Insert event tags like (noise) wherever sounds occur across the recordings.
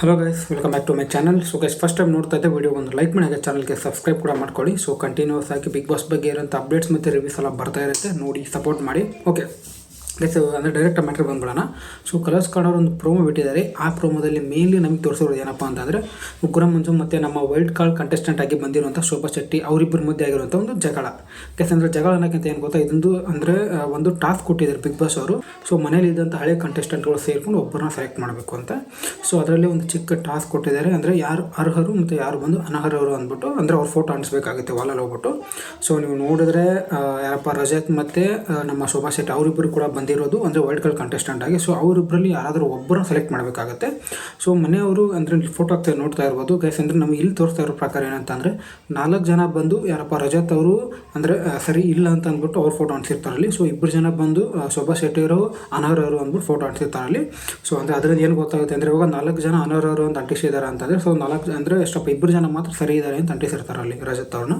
Hello guys welcome back to my channel so guys first time ನೋಡ್ತಾ ಇದ್ದೆ video ಒಂದು like ಮಾಡಿ ಚಾನಲ್ಗೆ ಸಬ್ಸ್ಕ್ರೈಬ್ ಕೂಡ ಮಾಡ್ಕೊಳ್ಳಿ. ಸೊ ಕಂಟಿನ್ಯೂಸ್ ಆಗಿ ಬಿಗ್ ಬಾಸ್ ಬಗ್ಗೆ ಇರೋಂಥ ಅಪ್ಡೇಟ್ಸ್ ಮತ್ತು ರಿವ್ಯೂಸ್ ಎಲ್ಲ ಬರ್ತಾ ಇರುತ್ತೆ, ನೋಡಿ ಸಪೋರ್ಟ್ ಮಾಡಿ. ಓಕೆ ಗೈಸ್ ಅಂದರೆ ಡೈರೆಕ್ಟ್ ಮ್ಯಾಟ್ರ್ ಬಂದ್ಬಿಡೋಣ. ಸೊ ಕಲರ್ಸ್ ಕಾಣೋರು ಒಂದು ಪ್ರೋಮೋ ಬಿಟ್ಟಿದ್ದಾರೆ. ಆ ಪ್ರೋಮೋದಲ್ಲಿ ಮೇನ್ಲಿ ನಮಗೆ ತೋರಿಸೋದು ಏನಪ್ಪ ಅಂತಂದರೆ ಉಗ್ರ ಮಂಜು ಮತ್ತು ನಮ್ಮ ವೈಲ್ಡ್ ಕಾರ್ಡ್ ಕಂಟೆಸ್ಟೆಂಟ್ ಆಗಿ ಬಂದಿರುವಂಥ ಶೋಭಾ ಶೆಟ್ಟಿ ಅವರಿಬ್ಬರ ಮಧ್ಯೆ ಆಗಿರುವಂಥ ಒಂದು ಜಗಳ. ಯಾಕೆಂದರೆ ಜಗಳ ಅನ್ನೋಕ್ಕಿಂತ ಏನು ಗೊತ್ತಾ, ಇದೊಂದು ಅಂದರೆ ಒಂದು ಟಾಸ್ಕ್ ಕೊಟ್ಟಿದ್ದಾರೆ ಬಿಗ್ ಬಾಸ್ ಅವರು. ಸೊ ಮನೇಲಿ ಇದ್ದಂಥ ಹಳೆ ಕಂಟೆಸ್ಟೆಂಟ್ಗಳು ಸೇರಿಕೊಂಡು ಒಬ್ಬರನ್ನ ಸೆಲೆಕ್ಟ್ ಮಾಡಬೇಕು ಅಂತ. ಸೊ ಅದರಲ್ಲಿ ಒಂದು ಚಿಕ್ಕ ಟಾಸ್ಕ್ ಕೊಟ್ಟಿದ್ದಾರೆ. ಅಂದರೆ ಯಾರು ಅರ್ಹರು ಮತ್ತು ಯಾರು ಬಂದು ಅನರ್ಹರು ಅಂದ್ಬಿಟ್ಟು, ಅಂದರೆ ಅವ್ರ ಫೋಟೋ ಅಂಟಿಸ್ಬೇಕಾಗುತ್ತೆ ವಾಲಲ್ಲಿ ಹೋಗ್ಬಿಟ್ಟು. ಸೊ ನೀವು ನೋಡಿದ್ರೆ ಯಾರಪ್ಪ ರಜತ್ ಮತ್ತು ನಮ್ಮ ಶೋಭಾ ಶೆಟ್ಟಿ ಅವರಿಬ್ಬರು ಕೂಡ ಬಂದಿರೋದು ಅಂದರೆ ವೈಲ್ಡ್ ಕಾರ್ಡ್ ಕಂಟೆಸ್ಟೆಂಟ್ ಆಗಿ. ಸೊ ಅವರಿಬ್ಬರಲ್ಲಿ ಯಾರಾದರೂ ಒಬ್ಬರನ್ನ ಸೆಲೆಕ್ಟ್ ಮಾಡಬೇಕಾಗುತ್ತೆ. ಸೊ ಮನೆಯವರು ಅಂದರೆ ಫೋಟೋ ಆಗ್ತಾ ನೋಡ್ತಾ ಇರ್ಬೋದು. ಗೈಸ್ ಅಂದರೆ ನಮಗೆ ಇಲ್ಲಿ ತೋರಿಸ್ತಾ ಇರೋ ಪ್ರಕಾರ ಏನಂತಂದರೆ, ನಾಲ್ಕು ಜನ ಬಂದು, ಯಾರಪ್ಪ, ರಜತ್ ಅವರು ಅಂದರೆ ಸರಿ ಇಲ್ಲ ಅಂತ ಅಂದ್ಬಿಟ್ಟು ಅವ್ರ ಫೋಟೋ ಅಂಟಿಸಿರ್ತಾರಲ್ಲಿ ಸೊ ಇಬ್ಬರು ಜನ ಬಂದು ಶೋಭಾ ಶೆಟ್ಟಿ ಅವರು ಅನರ್ಹರು ಅಂದ್ಬಿಟ್ಟು ಫೋಟೋ ಅಂಟಿಸಿರ್ತಾರಲ್ಲಿ ಸೊ ಅಂದರೆ ಅದರಿಂದ ಏನು ಗೊತ್ತಾಗುತ್ತೆ ಅಂದರೆ ಇವಾಗ ನಾಲ್ಕು ಜನ ಅನರ್ಹರು ಅಂತ ಅಂಟಿಸಿದ್ದಾರೆ ಅಂತಂದರೆ ಸೊ ನಾಲ್ಕು ಅಂದರೆ ಎಷ್ಟಪ್ಪ ಇಬ್ಬರು ಜನ ಮಾತ್ರ ಸರಿ ಇದ್ದಾರೆ ಅಂತ ಅಂಟಿಸಿರ್ತಾರೆ ಅಲ್ಲಿ ರಜತ್ ಅವ್ರನ್ನ.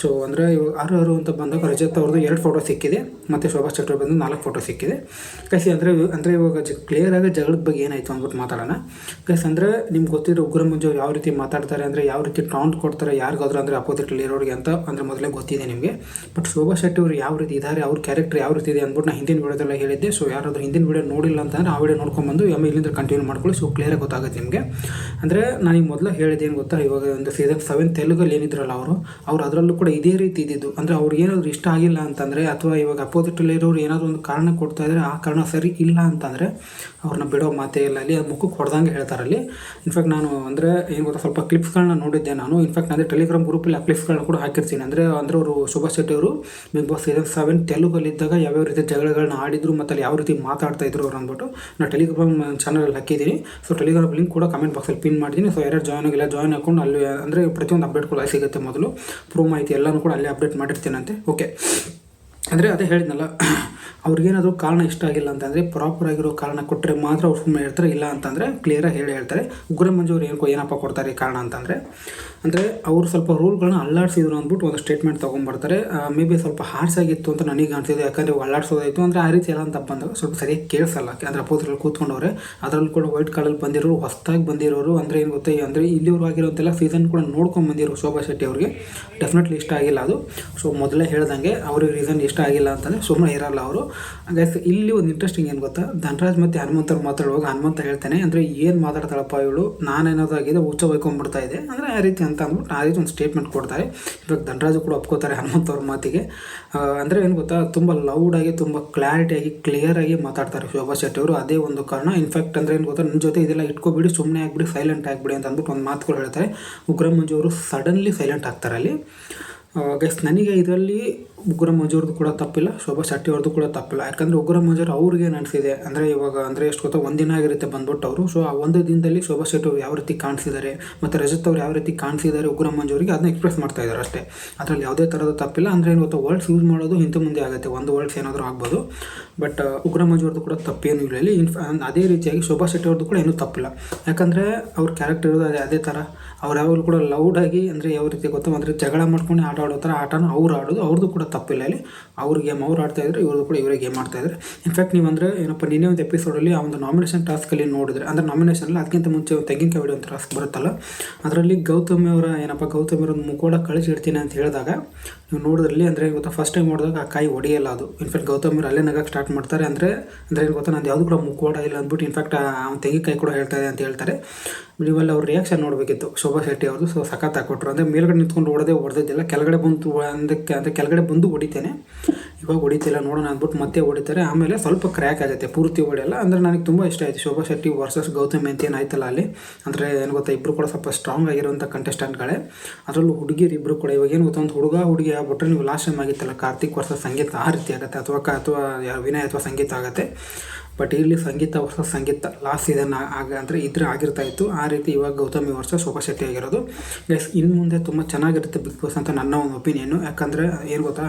ಸೊ ಅಂದರೆ ಇವಾಗ ಅರ್ಹರು ಅಂತ ಬಂದಾಗ ರಜತ್ ಅವ್ರದ್ದು ಎರಡು ಫೋಟೋ ಸಿಕ್ಕಿದೆ, ಮತ್ತು ಶೋಭಾ ಶೆಟ್ಟಿ ಬಂದು ನಾಲ್ಕು ಫೋಟೋ ಸಿಕ್ಕಿದೆ. ಕಸಿ ಅಂದರೆ ಅಂದರೆ ಇವಾಗ ಜ ಕ್ಲಿಯರಾಗಿ ಜಗಳದ ಬಗ್ಗೆ ಏನಾಯಿತು ಅಂದ್ಬಿಟ್ಟು ಮಾತಾಡೋಣ. ಕಸ್ ಅಂದರೆ ನಿಮ್ಗೆ ಗೊತ್ತಿರೋ ಉಗ್ರ ಮಂಜು ಯಾವ ರೀತಿ ಮಾತಾಡ್ತಾರೆ, ಅಂದರೆ ಯಾವ ರೀತಿ ಟೌಂಟ್ ಕೊಡ್ತಾರೆ, ಯಾರಿಗಾದ್ರೂ ಅಂದರೆ ಅಪೋಸಿಟಲ್ಲಿ ಇರೋರಿಗೆ ಅಂತ ಅಂದರೆ ಮೊದಲೇ ಗೊತ್ತಿದೆ ನಿಮಗೆ. ಬಟ್ ಶೋಭಾ ಶೆಟ್ಟಿ ಅವರು ಯಾವ ರೀತಿ ಇದ್ದಾರೆ ಅವ್ರ ಕ್ಯಾರೆಕ್ಟರ್ ಯಾವ ರೀತಿ ಇದೆ ಅಂದ್ಬಿಟ್ಟು ನಾನು ಹಿಂದಿನ ವಿಡಿಯೋದಲ್ಲ ಹೇಳಿದ್ದೆ. ಸೊ ಯಾರಾದರೂ ಹಿಂದಿನ ವಿಡಿಯೋ ನೋಡಿಲ್ಲ ಅಂತಂದರೆ ಆ ವಿಡಿಯೋ ನೋಡ್ಕೊಂಬಂದು ಆಮೇಲೆ ಇಲ್ಲಿಂದ ಕಂಟಿನ್ಯೂ ಮಾಡ್ಕೊಳ್ಳಿ. ಸೊ ಕ್ಲಿಯರಾಗಿ ಗೊತ್ತಾಗುತ್ತೆ ನಿಮಗೆ. ಅಂದರೆ ನಾನು ಈಗ ಮೊದಲು ಹೇಳಿದ್ದೇನು ಗೊತ್ತಾ? ಇವಾಗ ಒಂದು ಸೀಸನ್ ಸೆವೆನ್ ತೆಲುಗಲ್ಲಿ ಏನಿದ್ರಲ್ಲ ಅವರು, ಅವ್ರು ಅದರಲ್ಲೂ ಇದೇ ರೀತಿ ಇದ್ದಿದ್ದು. ಅಂದರೆ ಅವ್ರಿಗೆ ಏನಾದರೂ ಇಷ್ಟ ಆಗಿಲ್ಲ ಅಂತಂದರೆ, ಅಥವಾ ಇವಾಗ ಅಪೋಸಿಟಲ್ಲಿ ಇರೋರು ಏನಾದರೂ ಒಂದು ಕಾರಣ ಕೊಡ್ತಾ ಇದ್ದರೆ ಆ ಕಾರಣ ಸರಿ ಇಲ್ಲ ಅಂತಂದರೆ, ಅವ್ರನ್ನ ಬಿಡೋ ಮಾತೇ ಇಲ್ಲ. ಅಲ್ಲಿ ಅದು ಮುಖಕ್ಕೆ ಹೊಡೆದಂಗೆ ಹೇಳ್ತಾರಲ್ಲಿ ಇನ್ಫ್ಯಾಕ್ಟ್ ನಾನು ಅಂದರೆ ಏನು ಗೊತ್ತಾ, ಸ್ವಲ್ಪ ಕ್ಲಿಪ್ಸ್ಗಳನ್ನ ನೋಡಿದ್ದೆ ನಾನು. ಇನ್ಫ್ಯಾಕ್ಟ್ ಅಂದರೆ ಟೆಲಿಗ್ರಾಮ್ ಗ್ರೂಪಲ್ಲಿ ಆ ಕ್ಲಿಪ್ಸ್ಗಳನ್ನ ಕೂಡ ಹಾಕಿರ್ತೀನಿ. ಅಂದರೆ ಅಂದರೆ ಅವರು ಶುಭ ಶೆಟ್ಟಿ ಅವರು ಬಿಗ್ ಬಾಸ್ ಸೀಸನ್ ಸೆವೆನ್ ತೆಲುಗಲ್ಲಿದ್ದಾಗ ಯಾವ್ಯಾವ ರೀತಿ ಜಗಳಗಳನ್ನ ಆಡಿದ್ರು, ಮತ್ತು ಅಲ್ಲಿ ಯಾವ ರೀತಿ ಮಾತಾಡ್ತಾ ಇದ್ರು ಅವ್ರು ಅಂದ್ಬಿಟ್ಟು ನಾನು ಟೆಲಿಗ್ರಾಮ್ ಚಾನಲಲ್ಲಿ ಹಾಕಿದ್ದೀನಿ. ಸೊ ಟೆಲಿಗ್ರಾಮ್ ಲಿಂಕ್ ಕೂಡ ಕಮೆಂಟ್ ಬಾಕ್ಸಲ್ಲಿ ಪಿನ್ ಮಾಡಿದ್ದೀನಿ ಸೊ ಯಾರು ಜಾಯ್ನ್ ಆಗಿಲ್ಲ ಜಾಯ್ನ್ ಹಾಕೊಂಡು ಅಲ್ಲಿ ಅಂದರೆ ಪ್ರತಿಯೊಂದು ಅಪ್ಡೇಟ್ ಕೂಡ ಸಿಗುತ್ತೆ ಮೊದಲು. ಪ್ರೂವ್ ಮಾಹಿತಿ ಎಲ್ಲನೂ ಕೂಡ ಅಲ್ಲಿ ಅಪ್ಡೇಟ್ ಮಾಡಿರ್ತೀನಂತೆ. ಓಕೆ ಅಂದರೆ ಅದೇ ಹೇಳಿದ್ನಲ್ಲ, (clears throat) ಅವ್ರಿಗೇನಾದರೂ ಕಾರಣ ಇಷ್ಟ ಆಗಿಲ್ಲ ಅಂತಂದರೆ ಪ್ರಾಪರ್ ಆಗಿರೋ ಕಾರಣ ಕೊಟ್ಟರೆ ಮಾತ್ರ ಅವ್ರು ಸುಮ್ಮನೆ ಹೇಳ್ತಾರೆ, ಇಲ್ಲ ಅಂತಂದರೆ ಕ್ಲಿಯರಾಗಿ ಹೇಳಿ ಹೇಳ್ತಾರೆ. ಉಗ್ರ ಮಂಜು ಅವ್ರು ಏನಕ್ಕೋ ಏನಪ್ಪ ಕೊಡ್ತಾರೆ ಕಾರಣ ಅಂತಂದರೆ, ಅಂದರೆ ಅವರು ಸ್ವಲ್ಪ ರೂಲ್ಗಳನ್ನ ಅಲ್ಲಾಡಿಸಿದ್ರು ಅಂದ್ಬಿಟ್ಟು ಒಂದು ಸ್ಟೇಟ್ಮೆಂಟ್ ತೊಗೊಂಬರ್ತಾರೆ ಮೇ ಬಿ ಸ್ವಲ್ಪ ಹಾರ್ಸ್ ಆಗಿತ್ತು ಅಂತ ನನಗೆ ಅನಿಸಿದೆ, ಯಾಕಂದರೆ ಅಲ್ಲಾಡ್ಸೋದಾಯಿತು. ಅಂದರೆ ಆ ರೀತಿ ಎಲ್ಲ ಅಂತ ಬಂದಾಗ ಸ್ವಲ್ಪ ಸರಿಯಾಗಿ ಕೇಳಿಸಲ್ಲ, ಅಂದರೆ ಅಪೋಸಿಟಲ್ಲಿ ಕೂತ್ಕೊಂಡವ್ರೆ. ಅದರಲ್ಲಿ ಕೂಡ ವೈಟ್ ಕಾಲಲ್ಲಿ ಬಂದಿರೋರು, ಹೊಸ್ದಾಗಿ ಬಂದಿರೋರು, ಅಂದರೆ ಏನು ಗೊತ್ತಾ, ಅಂದರೆ ಇಲ್ಲಿವ್ರು ಆಗಿರೋಂತೆಲ್ಲ ಸೀಸನ್ ಕೂಡ ನೋಡ್ಕೊಂಡು ಬಂದಿರೋ ಶೋಭಾ ಶೆಟ್ಟಿ ಅವ್ರಿಗೆ. ಡೆಫಿನೆಟ್ಲಿ ಇಷ್ಟ ಆಗಿಲ್ಲ ಅದು. ಸೊ ಮೊದಲೇ ಹೇಳ್ದಂಗೆ, ಅವ್ರಿಗೆ ರೀಸನ್ ಇಷ್ಟ ಆಗಿಲ್ಲ ಅಂತಂದರೆ ಸುಮ್ಮನೆ ಇರಲ್ಲ ಅವರು. ಹಾಗಾಗಿ ಇಲ್ಲಿ ಒಂದು ಇಂಟ್ರೆಸ್ಟಿಂಗ್ ಏನು ಗೊತ್ತಾ? ಧನರಾಜ್ ಮತ್ತು ಹನುಮಂತರು ಮಾತಾಡುವಾಗ ಹನುಮಂತ ಹೇಳ್ತಾನೆ, ಅಂದರೆ ಏನು ಮಾತಾಡ್ತಾಳಪ್ಪ ಇವಳು? ನಾನೇನೋದಾಗಿದೆ ಹುಚ್ಚ ಬೈಕೊಂಡ್ಬಿಡ್ತಾ ಇದೆ. ಅಂದರೆ ಆ ರೀತಿ ಅಂತ ಅಂದ್ಬಿಟ್ಟು ಆ ರೀತಿ ಒಂದು ಸ್ಟೇಟ್ಮೆಂಟ್ ಕೊಡ್ತಾರೆ. ಇವಾಗ ಧನರಾಜು ಕೂಡ ಒಪ್ಕೋತಾರೆ ಹನುಮಂತ ಅವ್ರ ಮಾತಿಗೆ. ಅಂದರೆ ಏನು ಗೊತ್ತಾ? ತುಂಬ ಲೌಡಾಗಿ ತುಂಬ ಕ್ಲಾರಿಟಿಯಾಗಿ ಕ್ಲಿಯರಾಗಿ ಮಾತಾಡ್ತಾರೆ ಶೋಭಾ ಶೆಟ್ಟಿ ಅವರು. ಅದೇ ಒಂದು ಕಾರಣ. ಇನ್ಫ್ಯಾಕ್ಟ್ ಅಂದರೆ ಏನು ಗೊತ್ತಾ? ನನ್ನ ಜೊತೆ ಇದೆಲ್ಲ ಇಟ್ಕೊಬಿಡಿ ಸುಮ್ಮನೆ ಆಗಿಬಿಡಿ ಸೈಲೆಂಟ್ ಆಗಿಬಿಡಿ ಅಂತ ಅಂದ್ಬಿಟ್ಟು ಒಂದು ಮಾತುಗಳು ಹೇಳ್ತಾರೆ. ಉಗ್ರ ಅವರು ಸಡನ್ಲಿ ಸೈಲೆಂಟ್ ಆಗ್ತಾರೆ ಅಲ್ಲಿ. ಗೈಸ್ ನನಗೆ ಇದರಲ್ಲಿ ಉಗ್ರ ಮಂಜೂರ್ದು ಕೂಡ ತಪ್ಪಿಲ್ಲ, ಶೋಭಾ ಶೆಟ್ಟಿ ಅವ್ರದ್ದು ಕೂಡ ತಪ್ಪಿಲ್ಲ. ಯಾಕಂದರೆ ಉಗ್ರ ಮಂಜೂರ್ ಅವ್ರಿಗೆ ಅನಿಸಿದೆ ಅಂದರೆ ಇವಾಗ ಅಂದರೆ ಎಷ್ಟು ಗೊತ್ತಾ, ಒಂದಿನ ಆಗಿರುತ್ತೆ ಬಂದ್ಬಿಟ್ಟು ಅವರು. ಸೊ ಆ ಒಂದು ದಿನದಲ್ಲಿ ಶೋಭಾ ಶೆಟ್ಟಿ ಅವ್ರು ಯಾವ ರೀತಿ ಕಾಣಿಸಿದ್ದಾರೆ ಮತ್ತು ರಜತ್ ಅವ್ರು ಯಾವ ರೀತಿ ಕಾಣಿಸಿದ್ದಾರೆ ಉಗ್ರ ಮಂಜೂರಿಗೆ ಅದನ್ನ ಎಕ್ಸ್ಪ್ರೆಸ್ ಮಾಡ್ತಾ ಇದ್ದಾರೆ ಅಷ್ಟೇ. ಅದರಲ್ಲಿ ಯಾವುದೇ ಥರದ ತಪ್ಪಿಲ್ಲ. ಅಂದರೆ ಏನು ಗೊತ್ತಾ ವರ್ಡ್ಸ್ ಯೂಸ್ ಮಾಡೋದು ಹಿಂದೆ ಮುಂದೆ ಆಗುತ್ತೆ. ಒಂದು ವರ್ಡ್ಸ್ ಏನಾದರೂ ಆಗ್ಬೋದು. ಬಟ್ ಉಗ್ರ ಮಂಜೂರ್ದು ಕೂಡ ತಪ್ಪೇನು ಇಲ್ಲ. ಅದೇ ರೀತಿಯಾಗಿ ಶೋಭಾ ಶೆಟ್ಟಿ ಅವ್ರದ್ದು ಕೂಡ ಏನೂ ತಪ್ಪಿಲ್ಲ. ಯಾಕಂದರೆ ಅವ್ರ ಕ್ಯಾರೆಕ್ಟರ್ ಇರೋದು ಅದೇ ಅದೇ ಥರ ಅವ್ರು ಯಾವಾಗಲೂ ಕೂಡ ಲೌಡಾಗಿ ಅಂದರೆ ಯಾವ ರೀತಿ ಗೊತ್ತಾ ಅಂದರೆ ಜಗಳ ಮಾಡ್ಕೊಂಡು ಆಟ ಆಡೋ ಥರ ಆಟನ ಅವ್ರು ಆಡೋದು, ಅವ್ರದ್ದು ಕೂಡ ತಪ್ಪಿಲ್ಲ ಇಲ್ಲಿ. ಅವ್ರ ಗೇಮ್ ಅವ್ರು ಆಡ್ತಾ ಇದ್ದಾರೆ ಇವ್ರದ್ದು ಕೂಡ ಇವರೇ ಗೇಮ್ ಆಡ್ತಾ ಇದ್ದಾರೆ ಇನ್ಫ್ಯಾಕ್ಟ್ ನೀವು ಅಂದರೆ ಏನಪ್ಪ, ನಿನ್ನೆ ಒಂದು ಎಪಿಸೋಡಲ್ಲಿ ಆ ಒಂದು ನಾಮಿನೇಷನ್ ಟಾಸ್ಕಲ್ಲಿ ನೋಡಿದ್ರೆ, ಅಂದರೆ ನಾಮಿನೇಷನಲ್ಲಿ ಅದಕ್ಕಿಂತ ಮುಂಚೆ ಒಂದು ತೆಂಗಿನಕಾಯಿ ಒಂದು ಅಂತ ಟಾಸ್ಕ್ ಬರುತ್ತಲ್ಲ, ಅದರಲ್ಲಿ ಗೌತಮಿ ಅವರ ಏನಪ್ಪ, ಗೌತಮಿ ಅವರ ಮುಖೋಡ ಕಳಿಸಿಡ್ತೀನಿ ಅಂತ ಹೇಳಿದಾಗ, ನೀವು ನೋಡಿದ್ರಲ್ಲಿ ಅಂದರೆ ಇವತ್ತು ಫಸ್ಟ್ ಟೈಮ್ ನೋಡಿದಾಗ ಆ ಕಾಯಿ ಹೊಡೆಯಲ್ಲ ಅದು. ಇನ್ಫ್ಯಾಕ್ಟ್ ಗೌತಮ್ ಅಲ್ಲೇ ನಗಕ್ಕೆ ಸ್ಟಾರ್ಟ್ ಮಾಡ್ತಾರೆ, ಅಂದರೆ ಅಂದರೆ ಏನು ಗೊತ್ತಾ, ನಂದು ಯಾವುದು ಕೂಡ ಮುಖೋಡ ಇಲ್ಲ ಅಂದ್ಬಿಟ್ಟು ಇನ್ಫ್ಯಾಕ್ಟ್ ಅವ್ನು ತೆಂಗಿನಕಾಯಿ ಕೂಡ ಹೇಳ್ತಾ ಇದೆ ಅಂತ ಹೇಳ್ತಾರೆ. ನೀವಲ್ಲಿ ಅವ್ರ ರಿಯಾಕ್ಷನ್ ನೋಡಬೇಕಿತ್ತು. ಶೋಭಾ ಶೆಟ್ಟಿ ಅವರು ಸೊ ಸಖತ್ ಹಾಕೊಟ್ರು. ಅಂದರೆ ಮೇಲ್ಗಡೆ ನಿಂತ್ಕೊಂಡು ಹೊಡೆದೇ ಹೊಡೆದಿದ್ದಿಲ್ಲ ಕೆಳಗಡೆ ಬಂತು ಅಂದಕ್ಕೆ ಅಂದರೆ ಕೆಳಗಡೆ ಬಂದು ಹೊಡಿತೇನೆ. ಇವಾಗ ಹೊಡಿತಿಲ್ಲ, ನೋಡೋಣ ಅಂದ್ಬಿಟ್ಟು ಮತ್ತೆ ಹೊಡಿತಾರೆ. ಆಮೇಲೆ ಸ್ವಲ್ಪ ಕ್ರ್ಯಾಕ್ ಆಗುತ್ತೆ, ಪೂರ್ತಿ ಹೊಡೆಯಲ್ಲ ಅಂದರೆ ನನಗೆ ತುಂಬ ಇಷ್ಟ ಆಯಿತು. ಶೋಭಾ ಶೆಟ್ಟಿ ವರ್ಸಸ್ ಗೌತಮ್ ಅಂತ ಏನಾಯ್ತಲ್ಲ ಅಲ್ಲಿ. ಅಂದರೆ ಏನು ಗೊತ್ತಾ ಇಬ್ಬರು ಕೂಡ ಸ್ವಲ್ಪ ಸ್ಟ್ರಾಂಗ್ ಆಗಿರುವಂಥ ಕಂಟೆಸ್ಟೆಂಟ್ಗಳೇ ಅದರಲ್ಲೂ ಹುಡುಗಿರು ಇಬ್ಬರು ಕೂಡ ಇವಾಗ ಏನು ಗೊತ್ತಾ, ಒಂದು ಹುಡುಗ, ಹುಡುಗಿ ಆಗ್ಬಿಟ್ರೆ ನೀವು ಲಾಸ್ಟ್ ಟೈಮ್ ಆಗಿತ್ತಲ್ಲ, ಕಾರ್ತಿಕ್ ವರ್ಸಸ್ ಸಂಗೀತ, ಆ ರೀತಿ ಆಗುತ್ತೆ. ಅಥವಾ ಕ ಅಥವಾ ವಿನಯ್ ಅಥವಾ ಸಂಗೀತ ಆಗುತ್ತೆ. ಬಟ್ ಇಲ್ಲಿ ಸಂಗೀತ ವರ್ಷ ಸಂಗೀತ ಲಾಸ್ಟ್ ಸೀಸನ್ ಆಗ ಅಂದರೆ ಇದ್ರೆ ಆಗಿರ್ತಾ ಇತ್ತು. ಆ ರೀತಿ ಇವಾಗ ಗೌತಮಿ ವರ್ಷ ಶೋಭಾ ಶೆಟ್ಟಿ ಆಗಿರೋದು ಎಸ್ ಇನ್ನು ಮುಂದೆ ತುಂಬ ಚೆನ್ನಾಗಿರುತ್ತೆ ಬಿಗ್ ಬಾಸ್ ಅಂತ ನನ್ನ ಒಂದು ಒಪಿನಿಯನ್ನು ಯಾಕಂದರೆ ಏನು ಗೊತ್ತಾ?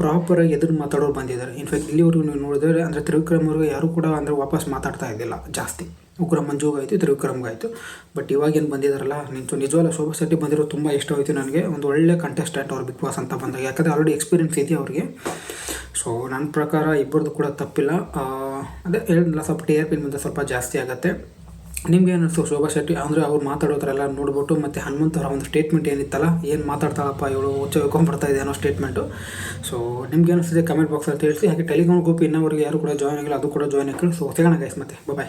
ಪ್ರಾಪರಾಗಿ ಎದುರು ಮಾತಾಡೋರು ಬಂದಿದ್ದಾರೆ. ಇನ್ಫ್ಯಾಕ್ಟ್ ಇಲ್ಲಿವರೆಗೂ ನೀವು ನೋಡಿದ್ರೆ ಅಂದರೆ ತ್ರಿವಿಕ್ರಮ್ ಅವ್ರಿಗೆ ಯಾರೂ ಕೂಡ ಅಂದರೆ ವಾಪಸ್ ಮಾತಾಡ್ತಾ ಇದ್ದಿಲ್ಲ. ಜಾಸ್ತಿ. ಉಗ್ರ ಮಂಜುಗಾಯಿತು ತ್ರಿವಿಕ್ರಮ್ಗಾಯಿತು ಬಟ್ ಇವಾಗೇನು ಬಂದಿದ್ದಾರಲ್ಲ ನಿಂತು ನಿಜವಾಗ್ಲೂ ಶೋಭಾ ಶೆಟ್ಟಿ ಬಂದಿರೋ ತುಂಬ ಇಷ್ಟ ಆಯಿತು ನನಗೆ. ಒಂದು ಒಳ್ಳೆ ಕಂಟೆಸ್ಟೆಂಟ್ ಅವ್ರು ಬಿಗ್ ಬಾಸ್ ಅಂತ ಬಂದಾಗ. ಯಾಕಂದರೆ ಆಲ್ರೆಡಿ ಎಕ್ಸ್ಪೀರಿಯನ್ಸ್ ಇದೆ ಅವ್ರಿಗೆ? ಸೊ ನನ್ನ ಪ್ರಕಾರ ಇಬ್ಬರದ್ದು ಕೂಡ ತಪ್ಪಿಲ್ಲ. ಆ, ಅದೇ ಹೇಳಿದ್ನಲ್ಲ ಸ್ವಲ್ಪ ಟಿ ಆರ್ ಪಿ ಮುಂದೆ ಸ್ವಲ್ಪ ಜಾಸ್ತಿ ಆಗುತ್ತೆ. ನಿಮ್ಗೆ ಏನು ಅನಿಸ್ತು? ಶೋಭಾ ಶೆಟ್ಟಿ ಅಂದರೆ ಅವ್ರು ಮಾತಾಡೋ ಎಲ್ಲ ನೋಡ್ಬಿಟ್ಟು ಮತ್ತು ಹನುಮಂತ್ ಅವರ ಒಂದು ಸ್ಟೇಟ್ಮೆಂಟ್ ಏನಿತ್ತಲ್ಲ ಏನು ಮಾತಾಡ್ತಾಳಪ್ಪ ಇವಳು ಹುಚ್ಚ ಇದೆ ಅನ್ನೋ ಸ್ಟೇಟ್ಮೆಂಟು ಸೊ ನಿಮ್ಗೆ ಏನಿಸ್ತಿದೆ ಕಮೆಂಟ್ ಬಾಕ್ಸಲ್ಲಿ ತಿಳಿಸಿ ಹಾಗೆ ಟೆಲಿಗ್ರಾಮ್ ಗ್ರೂಪ್ ಇನ್ನೊಬ್ಬರಿಗೆ ಯಾರು ಕೂಡ ಜಾಯ್ನ್ ಆಗಿಲ್ಲ ಅದು ಕೂಡ ಜಾಯ್ನ್ ಆಗಿಲ್ಲ ಸೊ ಸಿಗೋಣ ಗೈಸ್ ಮತ್ತೆ. ಬಾಯ್